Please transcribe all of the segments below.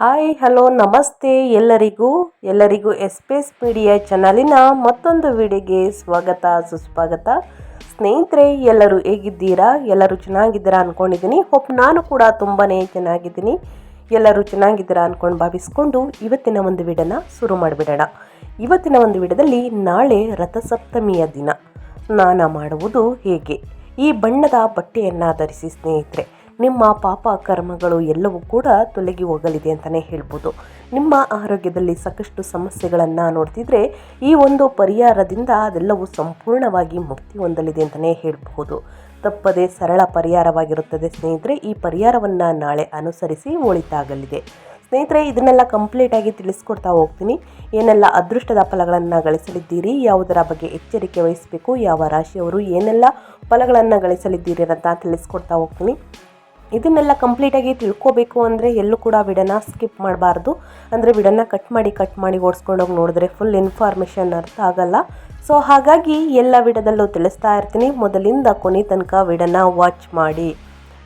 Hi, hello, ನಮಸ್ತೆ ಎಲ್ಲರಿಗೂ. ಎಲ್ಲರಿಗೂ ಎಸ್ಪೇಸ್ ಮೀಡಿಯಾ ಚಾನಲಿನ ಮತ್ತೊಂದು ವಿಡಿಯೋಗೆ ಸ್ವಾಗತ, ಸುಸ್ವಾಗತ. ಸ್ನೇಹಿತರೆ, ಎಲ್ಲರೂ ಹೇಗಿದ್ದೀರಾ? ಎಲ್ಲರೂ ಚೆನ್ನಾಗಿದ್ದೀರಾ ಅಂದ್ಕೊಂಡಿದ್ದೀನಿ ಹೊಪ್ ನಾನು ಕೂಡ ತುಂಬಾ ಚೆನ್ನಾಗಿದ್ದೀನಿ. ಎಲ್ಲರೂ ಚೆನ್ನಾಗಿದ್ದೀರಾ ಅಂದ್ಕೊಂಡು ಭಾವಿಸ್ಕೊಂಡು ಇವತ್ತಿನ ಒಂದು ವಿಡನ ಶುರು ಮಾಡಿಬಿಡೋಣ. ಇವತ್ತಿನ ಒಂದು ವಿಡದಲ್ಲಿ ನಾಳೆ ರಥಸಪ್ತಮಿಯ ದಿನ. ಸ್ನಾನ ಮಾಡುವುದು ಹೇಗೆ? ಈ ಬಣ್ಣದ ಬಟ್ಟೆಯನ್ನು ಧರಿಸಿ ಸ್ನೇಹಿತರೆ ನಿಮ್ಮ ಪಾಪ ಕರ್ಮಗಳು ಎಲ್ಲವೂ ಕೂಡ ತೊಲಗಿ ಹೋಗಲಿದೆ ಅಂತಲೇ ಹೇಳ್ಬೋದು. ನಿಮ್ಮ ಆರೋಗ್ಯದಲ್ಲಿ ಸಾಕಷ್ಟು ಸಮಸ್ಯೆಗಳನ್ನು ನೋಡ್ತಿದ್ರೆ ಈ ಒಂದು ಪರಿಹಾರದಿಂದ ಅದೆಲ್ಲವೂ ಸಂಪೂರ್ಣವಾಗಿ ಮುಕ್ತಿ ಹೊಂದಲಿದೆ ಅಂತಲೇ ಹೇಳಬಹುದು ತಪ್ಪದೆ ಸರಳ ಪರಿಹಾರವಾಗಿರುತ್ತದೆ ಸ್ನೇಹಿತರೆ, ಈ ಪರಿಹಾರವನ್ನು ನಾಳೆ ಅನುಸರಿಸಿ ಒಳಿತಾಗಲಿದೆ. ಸ್ನೇಹಿತರೆ, ಇದನ್ನೆಲ್ಲ ಕಂಪ್ಲೀಟಾಗಿ ತಿಳಿಸ್ಕೊಡ್ತಾ ಹೋಗ್ತೀನಿ. ಏನೆಲ್ಲ ಅದೃಷ್ಟದ ಫಲಗಳನ್ನು ಗಳಿಸಲಿದ್ದೀರಿ, ಯಾವುದರ ಬಗ್ಗೆ ಎಚ್ಚರಿಕೆ ವಹಿಸಬೇಕು, ಯಾವ ರಾಶಿಯವರು ಏನೆಲ್ಲ ಫಲಗಳನ್ನು ಗಳಿಸಲಿದ್ದೀರಿ ಅಂತ ತಿಳಿಸ್ಕೊಡ್ತಾ ಹೋಗ್ತೀನಿ. ಇದನ್ನೆಲ್ಲ ಕಂಪ್ಲೀಟಾಗಿ ತಿಳ್ಕೊಬೇಕು ಅಂದರೆ ಎಲ್ಲೂ ಕೂಡ ವಿಡನ ಸ್ಕಿಪ್ ಮಾಡಬಾರ್ದು. ಅಂದರೆ ವಿಡನ್ನ ಕಟ್ ಮಾಡಿ ಕಟ್ ಮಾಡಿ ಓಡಿಸ್ಕೊಂಡೋಗಿ ನೋಡಿದ್ರೆ ಫುಲ್ ಇನ್ಫಾರ್ಮೇಷನ್ ಅರ್ಥ ಆಗಲ್ಲ. ಸೊ ಹಾಗಾಗಿ ಎಲ್ಲ ವಿಡದಲ್ಲೂ ತಿಳಿಸ್ತಾ ಇರ್ತೀನಿ. ಮೊದಲಿಂದ ಕೊನೆ ತನಕ ವಿಡನ್ನ ವಾಚ್ ಮಾಡಿ.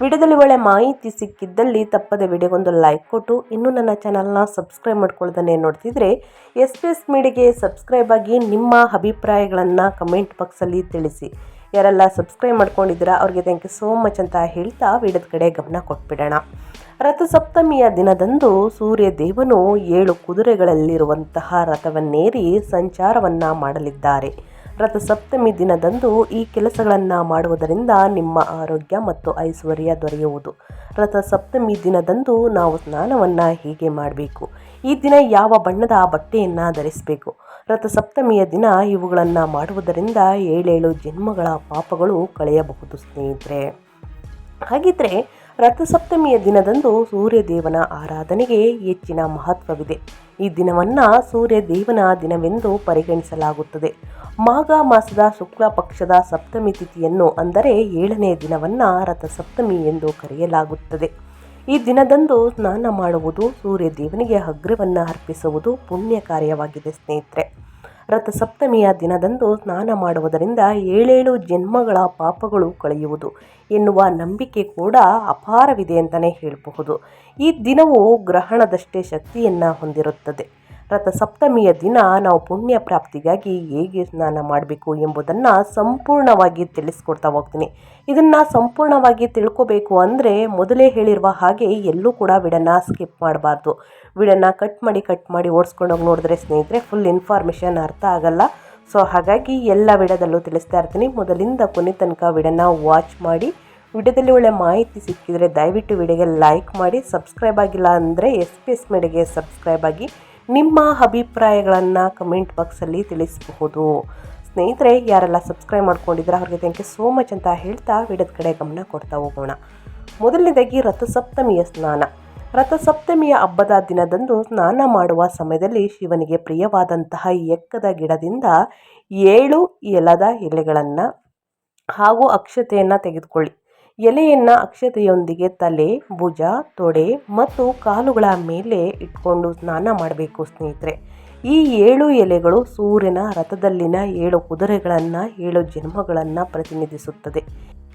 ವಿಡಿಯೋದಲ್ಲಿ ಒಳ್ಳೆ ಮಾಹಿತಿ ಸಿಕ್ಕಿದ್ದಲ್ಲಿ ತಪ್ಪದೆ ವಿಡಿಯೋಗೊಂದು ಲೈಕ್ ಕೊಟ್ಟು, ಇನ್ನೂ ನನ್ನ ಚಾನಲ್ನ ಸಬ್ಸ್ಕ್ರೈಬ್ ಮಾಡ್ಕೊಳ್ದೇ ನೋಡ್ತಿದ್ರೆ, ಎಸ್ ಪಿ ಎಸ್ ಮೀಡಿಯಾಗೆ ಸಬ್ಸ್ಕ್ರೈಬ್ ಆಗಿ ನಿಮ್ಮ ಅಭಿಪ್ರಾಯಗಳನ್ನು ಕಮೆಂಟ್ ಬಾಕ್ಸಲ್ಲಿ ತಿಳಿಸಿ. ಯಾರೆಲ್ಲ ಸಬ್ಸ್ಕ್ರೈಬ್ ಮಾಡ್ಕೊಂಡಿದ್ದೀರಾ, ಅವ್ರಿಗೆ ಥ್ಯಾಂಕ್ ಯು ಸೋ ಮಚ್ ಅಂತ ಹೇಳ್ತಾ ವಿಡಿಯೋದ ಕಡೆ ಗಮನ ಕೊಟ್ಬಿಡೋಣ. ರಥಸಪ್ತಮಿಯ ದಿನದಂದು ಸೂರ್ಯ ದೇವನು ಏಳು ಕುದುರೆಗಳಲ್ಲಿರುವಂತಹ ರಥವನ್ನೇರಿ ಸಂಚಾರವನ್ನು ಮಾಡಲಿದ್ದಾರೆ. ರಥಸಪ್ತಮಿ ದಿನದಂದು ಈ ಕೆಲಸಗಳನ್ನು ಮಾಡುವುದರಿಂದ ನಿಮ್ಮ ಆರೋಗ್ಯ ಮತ್ತು ಐಶ್ವರ್ಯ ದೊರೆಯುವುದು. ರಥಸಪ್ತಮಿ ದಿನದಂದು ನಾವು ಸ್ನಾನವನ್ನು ಹೀಗೆ ಮಾಡಬೇಕು? ಈ ದಿನ ಯಾವ ಬಣ್ಣದ ಬಟ್ಟೆಯನ್ನು ಧರಿಸಬೇಕು? ರಥಸಪ್ತಮಿಯ ದಿನ ಇವುಗಳನ್ನು ಮಾಡುವುದರಿಂದ ಏಳೇಳು ಜನ್ಮಗಳ ಪಾಪಗಳು ಕಳೆಯಬಹುದು ಸ್ನೇಹಿತರೆ. ಹಾಗಿದ್ರೆ ರಥಸಪ್ತಮಿಯ ದಿನದಂದು ಸೂರ್ಯದೇವನ ಆರಾಧನೆಗೆ ಹೆಚ್ಚಿನ ಮಹತ್ವವಿದೆ. ಈ ದಿನವನ್ನು ಸೂರ್ಯದೇವನ ದಿನವೆಂದು ಪರಿಗಣಿಸಲಾಗುತ್ತದೆ. ಮಾಘ ಮಾಸದ ಶುಕ್ಲ ಪಕ್ಷದ ಸಪ್ತಮಿ ತಿಥಿಯನ್ನು ಅಂದರೆ ಏಳನೇ ದಿನವನ್ನು ರಥಸಪ್ತಮಿ ಎಂದು ಕರೆಯಲಾಗುತ್ತದೆ. ಈ ದಿನದಂದು ಸ್ನಾನ ಮಾಡುವುದು ಸೂರ್ಯ ದೇವನಿಗೆ ಅಗ್ರವನ್ನು ಅರ್ಪಿಸುವುದು ಪುಣ್ಯ ಕಾರ್ಯವಾಗಿದೆ, ಸ್ನೇಹಿತರೆ. ರಥಸಪ್ತಮಿಯ ದಿನದಂದು ಸ್ನಾನ ಮಾಡುವುದರಿಂದ ಏಳೇಳು ಜನ್ಮಗಳ ಪಾಪಗಳು ಕಳೆಯುವುದು ಎನ್ನುವ ನಂಬಿಕೆ ಕೂಡ ಅಪಾರವಿದೆ ಅಂತಲೇ ಹೇಳಬಹುದು. ಈ ದಿನವು ಗ್ರಹಣದಷ್ಟೇ ಶಕ್ತಿಯನ್ನು ಹೊಂದಿರುತ್ತದೆ. ರಥಸಪ್ತಮಿಯ ದಿನ ನಾವು ಪುಣ್ಯ ಪ್ರಾಪ್ತಿಗಾಗಿ ಹೇಗೆ ಸ್ನಾನ ಮಾಡಬೇಕು ಎಂಬುದನ್ನು ಸಂಪೂರ್ಣವಾಗಿ ತಿಳಿಸ್ಕೊಡ್ತಾ ಹೋಗ್ತೀನಿ. ಇದನ್ನು ಸಂಪೂರ್ಣವಾಗಿ ತಿಳ್ಕೋಬೇಕು ಅಂದರೆ ಮೊದಲೇ ಹೇಳಿರುವ ಹಾಗೆ ಎಲ್ಲೂ ಕೂಡ ವಿಡನ್ನ ಸ್ಕಿಪ್ ಮಾಡಬಾರ್ದು. ವಿಡನ್ನ ಕಟ್ ಮಾಡಿ ಕಟ್ ಮಾಡಿ ಓಡಿಸ್ಕೊಂಡೋಗಿ ನೋಡಿದ್ರೆ ಸ್ನೇಹಿತರೆ ಫುಲ್ ಇನ್ಫಾರ್ಮೇಷನ್ ಅರ್ಥ ಆಗಲ್ಲ. ಸೊ ಹಾಗಾಗಿ ಎಲ್ಲ ವಿಡದಲ್ಲೂ ತಿಳಿಸ್ತಾ ಇರ್ತೀನಿ. ಮೊದಲಿಂದ ಕೊನೆ ತನಕ ವಿಡನ ವಾಚ್ ಮಾಡಿ ವಿಡಿಯೋದಲ್ಲಿ ಒಳ್ಳೆ ಮಾಹಿತಿ ಸಿಕ್ಕಿದರೆ ದಯವಿಟ್ಟು ವಿಡಿಯೋಗೆ ಲೈಕ್ ಮಾಡಿ ಸಬ್ಸ್ಕ್ರೈಬ್ ಆಗಿಲ್ಲ ಅಂದರೆ ಎಸ್ ಪಿ ಎಸ್ ಮೇಡಿಗೆ ಸಬ್ಸ್ಕ್ರೈಬ್ ಆಗಿ ನಿಮ್ಮ ಅಭಿಪ್ರಾಯಗಳನ್ನು ಕಮೆಂಟ್ ಬಾಕ್ಸಲ್ಲಿ ತಿಳಿಸಬಹುದು. ಸ್ನೇಹಿತರೆ, ಯಾರೆಲ್ಲ ಸಬ್ಸ್ಕ್ರೈಬ್ ಮಾಡ್ಕೊಂಡಿದ್ರೆ ಅವ್ರಿಗೆ ಥ್ಯಾಂಕ್ ಯು ಸೋ ಮಚ್ ಅಂತ ಹೇಳ್ತಾ ವಿಡಿಯೋದ ಕಡೆ ಗಮನ ಕೊಡ್ತಾ ಹೋಗೋಣ. ಮೊದಲನೇದಾಗಿ ರಥಸಪ್ತಮಿಯ ಸ್ನಾನ. ರಥಸಪ್ತಮಿಯ ಹಬ್ಬದ ದಿನದಂದು ಸ್ನಾನ ಮಾಡುವ ಸಮಯದಲ್ಲಿ ಶಿವನಿಗೆ ಪ್ರಿಯವಾದಂತಹ ಎಕ್ಕದ ಗಿಡದಿಂದ ಏಳು ಎಲದ ಎಲೆಗಳನ್ನು ಹಾಗೂ ಅಕ್ಷತೆಯನ್ನು ತೆಗೆದುಕೊಳ್ಳಿ. ಎಲೆಯನ್ನು ಅಕ್ಷತೆಯೊಂದಿಗೆ ತಲೆ, ಭುಜ, ತೊಡೆ ಮತ್ತು ಕಾಲುಗಳ ಮೇಲೆ ಇಟ್ಕೊಂಡು ಸ್ನಾನ ಮಾಡಬೇಕು ಸ್ನೇಹಿತರೆ. ಈ ಏಳು ಎಲೆಗಳು ಸೂರ್ಯನ ರಥದಲ್ಲಿನ ಏಳು ಕುದುರೆಗಳನ್ನು, ಏಳು ಜನ್ಮಗಳನ್ನು ಪ್ರತಿನಿಧಿಸುತ್ತದೆ.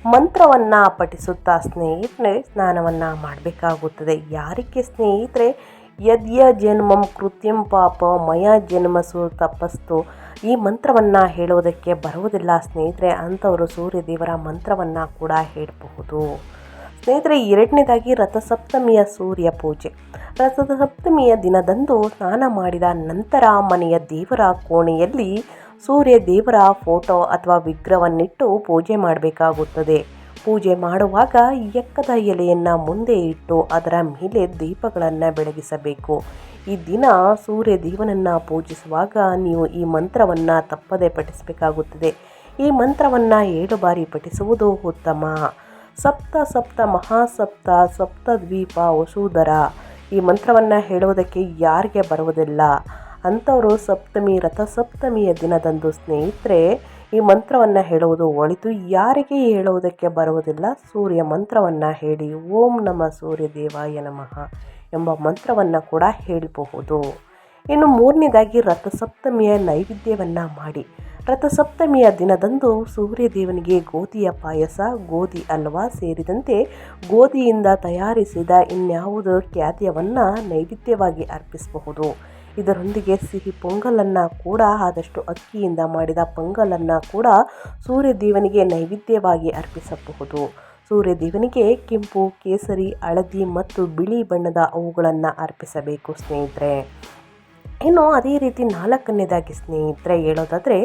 ಮಂತ್ರವನ್ನು ಪಠಿಸುತ್ತಾ ಸ್ನೇಹಿತರೆ ಸ್ನಾನವನ್ನು ಮಾಡಬೇಕಾಗುತ್ತದೆ. ಯಾರಿಗೆ ಸ್ನೇಹಿತರೆ? ಯದ್ಯ ಜನ್ಮಂ ಕೃತ್ಯಂ ಪಾಪ, ಮಯ ಜನ್ಮಸು ತಪಸ್ತು. ಈ ಮಂತ್ರವನ್ನು ಹೇಳುವುದಕ್ಕೆ ಬರುವುದಿಲ್ಲ ಸ್ನೇಹಿತರೆ, ಅಂಥವರು ಸೂರ್ಯದೇವರ ಮಂತ್ರವನ್ನು ಕೂಡ ಹೇಳಬಹುದು. ಸ್ನೇಹಿತರೆ, ಎರಡನೇದಾಗಿ ರಥಸಪ್ತಮಿಯ ಸೂರ್ಯ ಪೂಜೆ. ರಥಸಪ್ತಮಿಯ ದಿನದಂದು ಸ್ನಾನ ಮಾಡಿದ ನಂತರ ಮನೆಯ ದೇವರ ಕೋಣೆಯಲ್ಲಿ ಸೂರ್ಯ ದೇವರ ಫೋಟೋ ಅಥವಾ ವಿಗ್ರಹವನ್ನಿಟ್ಟು ಪೂಜೆ ಮಾಡಬೇಕಾಗುತ್ತದೆ. ಪೂಜೆ ಮಾಡುವಾಗ ಎಕ್ಕದ ಎಲೆಯನ್ನು ಮುಂದೆ ಇಟ್ಟು ಅದರ ಮೇಲೆ ದೀಪಗಳನ್ನು ಬೆಳಗಿಸಬೇಕು. ಈ ದಿನ ಸೂರ್ಯ ದೇವನನ್ನು ಪೂಜಿಸುವಾಗ ನೀವು ಈ ಮಂತ್ರವನ್ನು ತಪ್ಪದೆ ಪಠಿಸಬೇಕಾಗುತ್ತದೆ. ಈ ಮಂತ್ರವನ್ನು ಏಳು ಬಾರಿ ಪಠಿಸುವುದು ಉತ್ತಮ. ಸಪ್ತ ಸಪ್ತ ಮಹಾಸಪ್ತ ಸಪ್ತ ದ್ವೀಪ ವಸೂಧರ ಈ ಮಂತ್ರವನ್ನು ಹೇಳುವುದಕ್ಕೆ ಯಾರಿಗೆ ಬರುವುದಿಲ್ಲ. ಅಂಥವರು ಸಪ್ತಮಿ, ರಥಸಪ್ತಮಿಯ ದಿನದಂದು ಸ್ನೇಹಿತರೆ ಈ ಮಂತ್ರವನ್ನು ಹೇಳುವುದು ಒಳಿತು. ಯಾರಿಗೆ ಹೇಳುವುದಕ್ಕೆ ಬರುವುದಿಲ್ಲ, ಸೂರ್ಯ ಮಂತ್ರವನ್ನು ಹೇಳಿ, ಓಂ ನಮ ಸೂರ್ಯ ದೇವಾಯ ನಮಃ ಎಂಬ ಮಂತ್ರವನ್ನು ಕೂಡ ಹೇಳಬಹುದು. ಇನ್ನು ಮೂರನೇದಾಗಿ ರಥಸಪ್ತಮಿಯ ನೈವೇದ್ಯವನ್ನು ಮಾಡಿ. ರಥಸಪ್ತಮಿಯ ದಿನದಂದು ಸೂರ್ಯದೇವನಿಗೆ ಗೋಧಿಯ ಪಾಯಸ, ಗೋಧಿ ಹಲ್ವಾ ಸೇರಿದಂತೆ ಗೋಧಿಯಿಂದ ತಯಾರಿಸಿದ ಇನ್ಯಾವುದೋ ಖ್ಯಾತಿಯವನ್ನು ನೈವೇದ್ಯವಾಗಿ ಅರ್ಪಿಸಬಹುದು. ಇದರೊಂದಿಗೆ ಸಿಹಿ ಪೊಂಗಲನ್ನು ಕೂಡ ಆದಷ್ಟು ಅಕ್ಕಿಯಿಂದ ಮಾಡಿದ ಪೊಂಗಲನ್ನು ಕೂಡ ಸೂರ್ಯದೇವನಿಗೆ ನೈವೇದ್ಯವಾಗಿ ಅರ್ಪಿಸಬಹುದು. ಸೂರ್ಯದೇವನಿಗೆ ಕೆಂಪು, ಕೇಸರಿ, ಹಳದಿ ಮತ್ತು ಬಿಳಿ ಬಣ್ಣದ ಅವುಗಳನ್ನು ಅರ್ಪಿಸಬೇಕು ಸ್ನೇಹಿತರೆ. ಇನ್ನು ಅದೇ ರೀತಿ ನಾಲ್ಕನೇದಾಗಿ ಸ್ನೇಹಿತರೆ ಹೇಳೋದಾದರೆ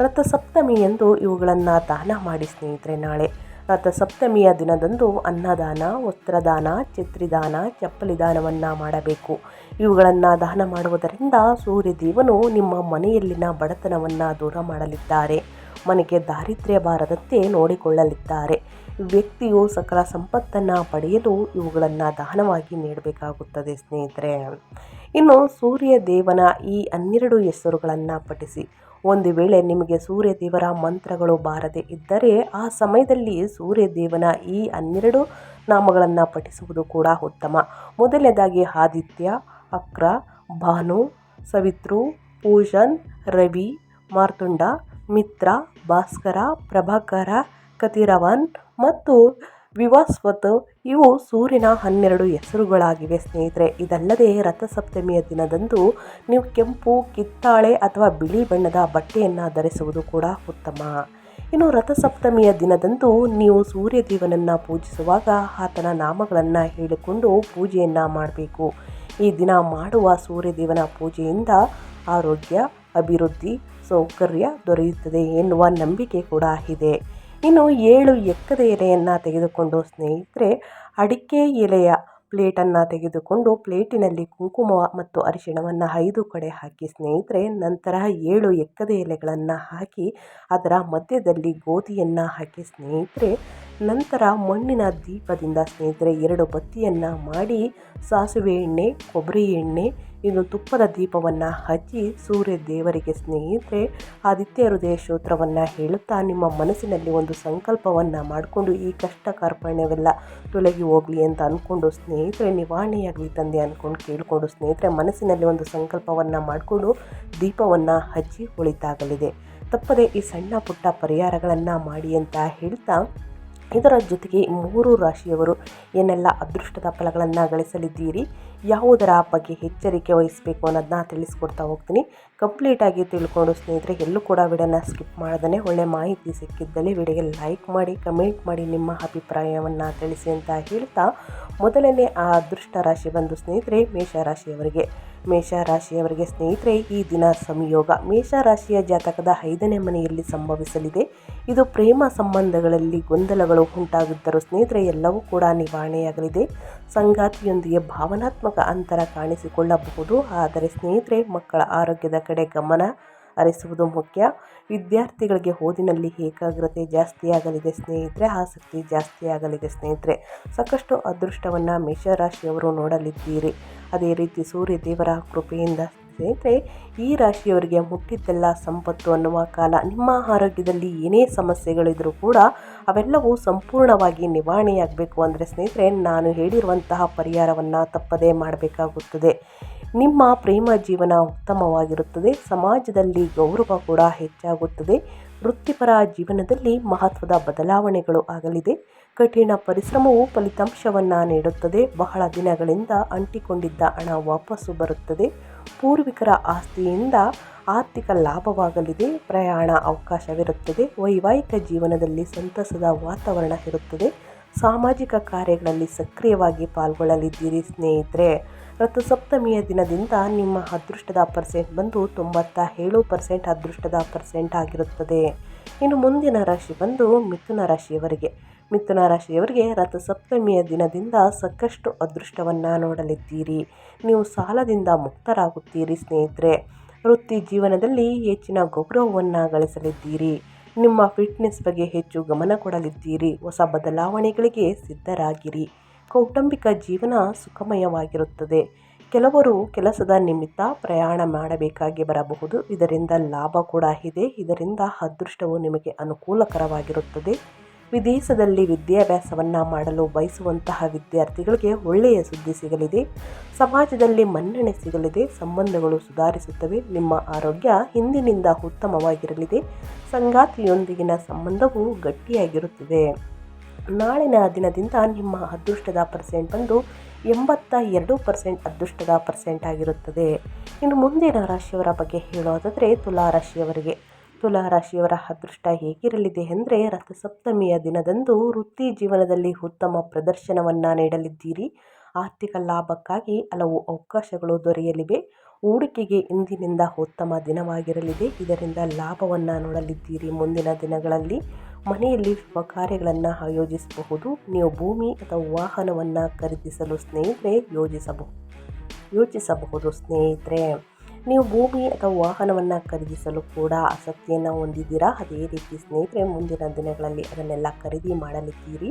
ರಥಸಪ್ತಮಿಯಂದು ಇವುಗಳನ್ನು ದಾನ ಮಾಡಿ ಸ್ನೇಹಿತರೆ ನಾಳೆ. ರಥಸಪ್ತಮಿಯ ದಿನದಂದು ಅನ್ನದಾನ, ವಸ್ತ್ರದಾನ, ಛತ್ರಿದಾನ ಚಪ್ಪಲಿ ದಾನವನ್ನು ಮಾಡಬೇಕು. ಇವುಗಳನ್ನು ದಾನ ಮಾಡುವುದರಿಂದ ಸೂರ್ಯದೇವನು ನಿಮ್ಮ ಮನೆಯಲ್ಲಿನ ಬಡತನವನ್ನು ದೂರ ಮಾಡಲಿದ್ದಾರೆ. ಮನೆಗೆ ದಾರಿದ್ರ್ಯ ಬಾರದಂತೆ ನೋಡಿಕೊಳ್ಳಲಿದ್ದಾರೆ. ವ್ಯಕ್ತಿಯು ಸಕಲ ಸಂಪತ್ತನ್ನು ಪಡೆಯಲು ಇವುಗಳನ್ನು ದಾನವಾಗಿ ನೀಡಬೇಕಾಗುತ್ತದೆ ಸ್ನೇಹಿತರೆ. ಇನ್ನು ಸೂರ್ಯ ದೇವನ ಈ ಹನ್ನೆರಡು ಹೆಸರುಗಳನ್ನು ಪಠಿಸಿ. ಒಂದು ವೇಳೆ ನಿಮಗೆ ಸೂರ್ಯ ದೇವರ ಮಂತ್ರಗಳು ಬಾರದೆ ಇದ್ದರೆ ಆ ಸಮಯದಲ್ಲಿ ಸೂರ್ಯ ದೇವನ ಈ ಹನ್ನೆರಡು ನಾಮಗಳನ್ನು ಪಠಿಸುವುದು ಕೂಡ ಉತ್ತಮ. ಮೊದಲನೇದಾಗಿ ಆದಿತ್ಯ, ಅಕ್ರ, ಭಾನು, ಸವಿತ್ರು ಪೂಜನ್ ರವಿ, ಮಾರ್ತುಂಡ, ಮಿತ್ರ, ಭಾಸ್ಕರ, ಪ್ರಭಾಕರ, ಕತಿರವನ್ ಮತ್ತು ವಿವಾಸ್ವತ್ ಇವು ಸೂರ್ಯನ ಹನ್ನೆರಡು ಹೆಸರುಗಳಾಗಿವೆ ಸ್ನೇಹಿತರೆ. ಇದಲ್ಲದೆ ರಥಸಪ್ತಮಿಯ ದಿನದಂದು ನೀವು ಕೆಂಪು, ಕಿತ್ತಾಳೆ ಅಥವಾ ಬಿಳಿ ಬಣ್ಣದ ಬಟ್ಟೆಯನ್ನು ಧರಿಸುವುದು ಕೂಡ ಉತ್ತಮ. ಇನ್ನು ರಥಸಪ್ತಮಿಯ ದಿನದಂದು ನೀವು ಸೂರ್ಯದೇವನನ್ನು ಪೂಜಿಸುವಾಗ ಆತನ ನಾಮಗಳನ್ನು ಹೇಳಿಕೊಂಡು ಪೂಜೆಯನ್ನು ಮಾಡಬೇಕು. ಈ ದಿನ ಮಾಡುವ ಸೂರ್ಯದೇವನ ಪೂಜೆಯಿಂದ ಆರೋಗ್ಯ, ಅಭಿವೃದ್ಧಿ, ಸೌಕರ್ಯ ದೊರೆಯುತ್ತದೆ ಎನ್ನುವ ನಂಬಿಕೆ ಕೂಡ ಇದೆ. ಇನ್ನು ಏಳು ಎಕ್ಕದ ಎಲೆಯನ್ನು ತೆಗೆದುಕೊಂಡು ಸ್ನೇಹಿತರೆ, ಅಡಿಕೆ ಎಲೆಯ ಪ್ಲೇಟನ್ನು ತೆಗೆದುಕೊಂಡು ಪ್ಲೇಟಿನಲ್ಲಿ ಕುಂಕುಮ ಮತ್ತು ಅರಿಶಿಣವನ್ನು ಐದು ಕಡೆ ಹಾಕಿ ಸ್ನೇಹಿತರೆ, ನಂತರ ಏಳು ಎಕ್ಕದ ಎಲೆಗಳನ್ನು ಹಾಕಿ ಅದರ ಮಧ್ಯದಲ್ಲಿ ಗೋಧಿಯನ್ನು ಹಾಕಿ ಸ್ನೇಹಿತರೆ, ನಂತರ ಮಣ್ಣಿನ ದೀಪದಿಂದ ಸ್ನೇಹಿತರೆ ಎರಡು ಬತ್ತಿಯನ್ನು ಮಾಡಿ ಸಾಸಿವೆ ಎಣ್ಣೆ, ಕೊಬ್ಬರಿ ಎಣ್ಣೆ ಇನ್ನು ತುಪ್ಪದ ದೀಪವನ್ನು ಹಚ್ಚಿ ಸೂರ್ಯ ದೇವರಿಗೆ ಸ್ನೇಹಿತರೆ, ಆದಿತ್ಯ ಹೃದಯ ಸ್ತೋತ್ರವನ್ನು ಹೇಳುತ್ತಾ ನಿಮ್ಮ ಮನಸ್ಸಿನಲ್ಲಿ ಒಂದು ಸಂಕಲ್ಪವನ್ನು ಮಾಡಿಕೊಂಡು ಈ ಕಷ್ಟ ಕಾರ್ಪಣ್ಯವೆಲ್ಲ ತೊಲಗಿ ಹೋಗಲಿ ಅಂತ ಅಂದ್ಕೊಂಡು ಸ್ನೇಹಿತರೆ, ನಿವಾರಣೆಯಾಗಲಿ ತಂದೆ ಅಂದ್ಕೊಂಡು ಕೇಳಿಕೊಂಡು ಸ್ನೇಹಿತರೆ, ಮನಸ್ಸಿನಲ್ಲಿ ಒಂದು ಸಂಕಲ್ಪವನ್ನು ಮಾಡಿಕೊಂಡು ದೀಪವನ್ನು ಹಚ್ಚಿ ಒಳಿತಾಗಲಿದೆ ತಪ್ಪದೆ ಈ ಸಣ್ಣ ಪುಟ್ಟ ಪರಿಹಾರಗಳನ್ನು ಮಾಡಿ ಅಂತ ಹೇಳ್ತಾ ಇದರ ಜೊತೆಗೆ ಮೂರು ರಾಶಿಯವರು ಏನೆಲ್ಲ ಅದೃಷ್ಟದ ಫಲಗಳನ್ನು ಗಳಿಸಲಿದ್ದೀರಿ, ಯಾವುದರ ಬಗ್ಗೆ ಎಚ್ಚರಿಕೆ ವಹಿಸಬೇಕು ಅನ್ನೋದನ್ನ ತಿಳಿಸ್ಕೊಡ್ತಾ ಹೋಗ್ತೀನಿ. ಕಂಪ್ಲೀಟಾಗಿ ತಿಳ್ಕೊಂಡು ಸ್ನೇಹಿತರೆ, ಎಲ್ಲೂ ಕೂಡ ವಿಡಿಯೋನ ಸ್ಕಿಪ್ ಮಾಡದೇ ಒಳ್ಳೆ ಮಾಹಿತಿ ಸಿಕ್ಕಿದ್ದಲ್ಲಿ ವಿಡಿಯೋಗೆ ಲೈಕ್ ಮಾಡಿ ಕಮೆಂಟ್ ಮಾಡಿ ನಿಮ್ಮ ಅಭಿಪ್ರಾಯವನ್ನು ತಿಳಿಸಿ ಅಂತ ಹೇಳ್ತಾ ಮೊದಲನೇ ಆ ಅದೃಷ್ಟ ರಾಶಿ ಬಂದು ಸ್ನೇಹಿತರೆ ಮೇಷರಾಶಿಯವರಿಗೆ ಮೇಷರಾಶಿಯವರಿಗೆ ಸ್ನೇಹಿತರೆ, ಈ ದಿನ ಸಂಯೋಗ ಮೇಷ ರಾಶಿಯ ಜಾತಕದ ಐದನೇ ಮನೆಯಲ್ಲಿ ಸಂಭವಿಸಲಿದೆ. ಇದು ಪ್ರೇಮ ಸಂಬಂಧಗಳಲ್ಲಿ ಗೊಂದಲಗಳು ಉಂಟಾಗಿದ್ದರೂ ಸ್ನೇಹಿತರೆ, ಎಲ್ಲವೂ ಕೂಡ ನಿವಾರಣೆಯಾಗಲಿದೆ. ಸಂಗಾತಿಯೊಂದಿಗೆ ಭಾವನಾತ್ಮಕ ಅಂತರ ಕಾಣಿಸಿಕೊಳ್ಳಬಹುದು. ಆದರೆ ಸ್ನೇಹಿತರೆ, ಮಕ್ಕಳ ಆರೋಗ್ಯದ ಕಡೆ ಗಮನ ಹರಿಸುವುದು ಮುಖ್ಯ. ವಿದ್ಯಾರ್ಥಿಗಳಿಗೆ ಓದಿನಲ್ಲಿ ಏಕಾಗ್ರತೆ ಜಾಸ್ತಿ ಆಗಲಿದೆ ಸ್ನೇಹಿತರೆ, ಆಸಕ್ತಿ ಜಾಸ್ತಿ ಆಗಲಿದೆ ಸ್ನೇಹಿತರೆ. ಸಾಕಷ್ಟು ಅದೃಷ್ಟವನ್ನು ಮೇಷರಾಶಿಯವರು ನೋಡಲಿದ್ದೀರಿ. ಅದೇ ರೀತಿ ಸೂರ್ಯ ದೇವರ ಕೃಪೆಯಿಂದ ಸ್ನೇಹಿತರೆ, ಈ ರಾಶಿಯವರಿಗೆ ಮುಟ್ಟಿದ್ದೆಲ್ಲ ಸಂಪತ್ತು ಅನ್ನುವ ಕಾಲ, ನಿಮ್ಮ ಆರೋಗ್ಯದಲ್ಲಿ ಏನೇ ಸಮಸ್ಯೆಗಳಿದ್ರೂ ಕೂಡ ಅವೆಲ್ಲವೂ ಸಂಪೂರ್ಣವಾಗಿ ನಿವಾರಣೆಯಾಗಬೇಕು. ಅಂದರೆ ಸ್ನೇಹಿತರೆ, ನಾನು ಹೇಳಿರುವಂತಹ ಪರಿಹಾರವನ್ನು ತಪ್ಪದೇ ಮಾಡಬೇಕಾಗುತ್ತದೆ. ನಿಮ್ಮ ಪ್ರೇಮ ಜೀವನ ಉತ್ತಮವಾಗಿರುತ್ತದೆ. ಸಮಾಜದಲ್ಲಿ ಗೌರವ ಕೂಡ ಹೆಚ್ಚಾಗುತ್ತದೆ. ವೃತ್ತಿಪರ ಜೀವನದಲ್ಲಿ ಮಹತ್ವದ ಬದಲಾವಣೆಗಳು ಆಗಲಿದೆ. ಕಠಿಣ ಪರಿಶ್ರಮವು ಫಲಿತಾಂಶವನ್ನು ನೀಡುತ್ತದೆ. ಬಹಳ ದಿನಗಳಿಂದ ಅಂಟಿಕೊಂಡಿದ್ದ ಹಣ ವಾಪಸ್ಸು ಬರುತ್ತದೆ. ಪೂರ್ವಿಕರ ಆಸ್ತಿಯಿಂದ ಆರ್ಥಿಕ ಲಾಭವಾಗಲಿದೆ. ಪ್ರಯಾಣ ಅವಕಾಶವಿರುತ್ತದೆ. ವೈವಾಹಿಕ ಜೀವನದಲ್ಲಿ ಸಂತಸದ ವಾತಾವರಣ ಇರುತ್ತದೆ. ಸಾಮಾಜಿಕ ಕಾರ್ಯಗಳಲ್ಲಿ ಸಕ್ರಿಯವಾಗಿ ಪಾಲ್ಗೊಳ್ಳಲಿದ್ದೀರಿ ಸ್ನೇಹಿತರೆ. ರಥಸಪ್ತಮಿಯ ದಿನದಿಂದ ನಿಮ್ಮ ಅದೃಷ್ಟದ ಪರ್ಸೆಂಟ್ ಬಂದು ತೊಂಬತ್ತ ಏಳು ಪರ್ಸೆಂಟ್ ಅದೃಷ್ಟದ ಪರ್ಸೆಂಟ್ ಆಗಿರುತ್ತದೆ. ಇನ್ನು ಮುಂದಿನ ರಾಶಿ ಬಂದು ಮಿಥುನ ರಾಶಿಯವರಿಗೆ. ಮಿಥುನ ರಾಶಿಯವರಿಗೆ ರಥಸಪ್ತಮಿಯ ದಿನದಿಂದ ಸಾಕಷ್ಟು ಅದೃಷ್ಟವನ್ನು ನೋಡಲಿದ್ದೀರಿ. ನೀವು ಸಾಲದಿಂದ ಮುಕ್ತರಾಗುತ್ತೀರಿ ಸ್ನೇಹಿತರೆ. ವೃತ್ತಿ ಜೀವನದಲ್ಲಿ ಹೆಚ್ಚಿನ ಗೌರವವನ್ನು ಗಳಿಸಲಿದ್ದೀರಿ. ನಿಮ್ಮ ಫಿಟ್ನೆಸ್ ಬಗ್ಗೆ ಹೆಚ್ಚು ಗಮನ ಕೊಡಲಿದ್ದೀರಿ. ಹೊಸ ಬದಲಾವಣೆಗಳಿಗೆ ಸಿದ್ಧರಾಗಿರಿ. ಕೌಟುಂಬಿಕ ಜೀವನ ಸುಖಮಯವಾಗಿರುತ್ತದೆ. ಕೆಲವರು ಕೆಲಸದ ನಿಮಿತ್ತ ಪ್ರಯಾಣ ಮಾಡಬೇಕಾಗಿ ಬರಬಹುದು. ಇದರಿಂದ ಲಾಭ ಕೂಡ ಇದೆ. ಇದರಿಂದ ಅದೃಷ್ಟವು ನಿಮಗೆ ಅನುಕೂಲಕರವಾಗಿರುತ್ತದೆ. ವಿದೇಶದಲ್ಲಿ ವಿದ್ಯಾಭ್ಯಾಸವನ್ನು ಮಾಡಲು ಬಯಸುವಂತಹ ವಿದ್ಯಾರ್ಥಿಗಳಿಗೆ ಒಳ್ಳೆಯ ಸುದ್ದಿ ಸಿಗಲಿದೆ. ಸಮಾಜದಲ್ಲಿ ಮನ್ನಣೆ ಸಿಗಲಿದೆ. ಸಂಬಂಧಗಳು ಸುಧಾರಿಸುತ್ತವೆ. ನಿಮ್ಮ ಆರೋಗ್ಯ ಹಿಂದಿನಿಂದ ಉತ್ತಮವಾಗಿರಲಿದೆ. ಸಂಗಾತಿಯೊಂದಿಗಿನ ಸಂಬಂಧವು ಗಟ್ಟಿಯಾಗಿರುತ್ತದೆ. ನಾಳಿನ ದಿನದಿಂದ ನಿಮ್ಮ ಅದೃಷ್ಟದ ಪರ್ಸೆಂಟ್ ಬಂದು ಎಂಬತ್ತ ಎರಡು ಪರ್ಸೆಂಟ್ ಅದೃಷ್ಟದ ಪರ್ಸೆಂಟ್ ಆಗಿರುತ್ತದೆ. ಇನ್ನು ಮುಂದಿನ ರಾಶಿಯವರ ಬಗ್ಗೆ ಹೇಳೋದಾದರೆ ತುಲಾ ರಾಶಿಯವರಿಗೆ. ತುಲಾ ರಾಶಿಯವರ ಅದೃಷ್ಟ ಹೇಗಿರಲಿದೆ ಅಂದರೆ ರಥಸಪ್ತಮಿಯ ದಿನದಂದು ವೃತ್ತಿ ಜೀವನದಲ್ಲಿ ಉತ್ತಮ ಪ್ರದರ್ಶನವನ್ನು ನೀಡಲಿದ್ದೀರಿ. ಆರ್ಥಿಕ ಲಾಭಕ್ಕಾಗಿ ಹಲವು ಅವಕಾಶಗಳು ದೊರೆಯಲಿವೆ. ಹೂಡಿಕೆಗೆ ಇಂದಿನಿಂದ ಉತ್ತಮ ದಿನವಾಗಿರಲಿದೆ. ಇದರಿಂದ ಲಾಭವನ್ನು ನೋಡಲಿದ್ದೀರಿ. ಮುಂದಿನ ದಿನಗಳಲ್ಲಿ ಮನೆಯಲ್ಲಿ ಶುಭ ಕಾರ್ಯಗಳನ್ನು ಆಯೋಜಿಸಬಹುದು. ನೀವು ಭೂಮಿ ಅಥವಾ ವಾಹನವನ್ನು ಖರೀದಿಸಲು ಸ್ನೇಹಿತರೆ ಯೋಜಿಸಬಹುದು. ಯೋಚಿಸಬಹುದು ಸ್ನೇಹಿತರೆ. ನೀವು ಭೂಮಿ ಅಥವಾ ವಾಹನವನ್ನು ಖರೀದಿಸಲು ಕೂಡ ಆಸಕ್ತಿಯನ್ನು ಹೊಂದಿದ್ದೀರಾ? ಅದೇ ರೀತಿ ಸ್ನೇಹಿತರೆ, ಮುಂದಿನ ದಿನಗಳಲ್ಲಿ ಅದನ್ನೆಲ್ಲ ಖರೀದಿ ಮಾಡಲಿದ್ದೀರಿ.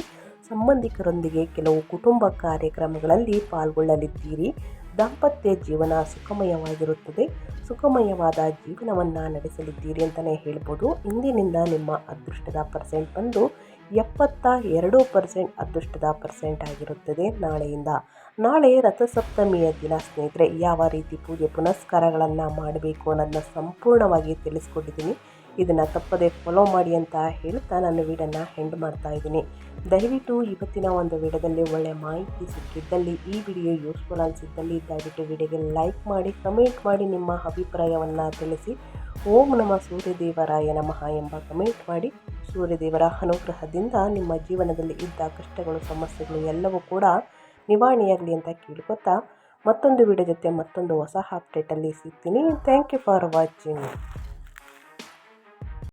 ಸಂಬಂಧಿಕರೊಂದಿಗೆ ಕೆಲವು ಕುಟುಂಬ ಕಾರ್ಯಕ್ರಮಗಳಲ್ಲಿ ಪಾಲ್ಗೊಳ್ಳಲಿದ್ದೀರಿ. ದಾಂಪತ್ಯ ಜೀವನ ಸುಖಮಯವಾಗಿರುತ್ತದೆ. ಸುಖಮಯವಾದ ಜೀವನವನ್ನು ನಡೆಸಲಿದ್ದೀರಿ ಅಂತಲೇ ಹೇಳ್ಬೋದು. ಇಂದಿನಿಂದ ನಿಮ್ಮ ಅದೃಷ್ಟದ ಪರ್ಸೆಂಟ್ ಬಂದು ಎಪ್ಪತ್ತ ಎರಡು ಪರ್ಸೆಂಟ್ ಅದೃಷ್ಟದ ಪರ್ಸೆಂಟ್ ಆಗಿರುತ್ತದೆ ನಾಳೆಯಿಂದ. ನಾಳೆ ರಥಸಪ್ತಮಿಯ ದಿನ ಸ್ನೇಹಿತರೆ, ಯಾವ ರೀತಿ ಪೂಜೆ ಪುನಸ್ಕಾರಗಳನ್ನು ಮಾಡಬೇಕು ಅನ್ನೋದನ್ನ ಸಂಪೂರ್ಣವಾಗಿ ತಿಳಿಸ್ಕೊಟ್ಟಿದ್ದೀನಿ ಇದನ್ನು ತಪ್ಪದೆ ಫಾಲೋ ಮಾಡಿ ಅಂತ ಹೇಳ್ತಾ ನಾನು ವೀಡನ್ನು ಹೆಂಡ್ ಮಾಡ್ತಾ ಇದ್ದೀನಿ. ದಯವಿಟ್ಟು ಇವತ್ತಿನ ಒಂದು ವಿಡಿಯೋದಲ್ಲಿ ಒಳ್ಳೆಯ ಮಾಹಿತಿ ಸಿಕ್ಕಿದ್ದಲ್ಲಿ ಈ ವಿಡಿಯೋ ಯೂಸ್ಫುಲ್ ಅನಿಸಿದ್ದಲ್ಲಿ ದಯವಿಟ್ಟು ವಿಡಿಯೋಗೆ ಲೈಕ್ ಮಾಡಿ ಕಮೆಂಟ್ ಮಾಡಿ, ನಿಮ್ಮ ಅಭಿಪ್ರಾಯವನ್ನು ತಿಳಿಸಿ. ಓಂ ನಮ ಸೂರ್ಯದೇವರಾಯ ನಮಃ ಎಂಬ ಕಮೆಂಟ್ ಮಾಡಿ. ಸೂರ್ಯದೇವರ ಅನುಗ್ರಹದಿಂದ ನಿಮ್ಮ ಜೀವನದಲ್ಲಿ ಇದ್ದ ಕಷ್ಟಗಳು, ಸಮಸ್ಯೆಗಳು ಎಲ್ಲವೂ ಕೂಡ ನಿವಾರಣೆಯಾಗಲಿ ಅಂತ ಕೇಳ್ಕೊತಾ ಮತ್ತೊಂದು ವಿಡಿಯೋ ಜೊತೆ ಮತ್ತೊಂದು ಹೊಸ ಅಪ್ಡೇಟಲ್ಲಿ ಸಿಗ್ತೀನಿ. Thank you for watching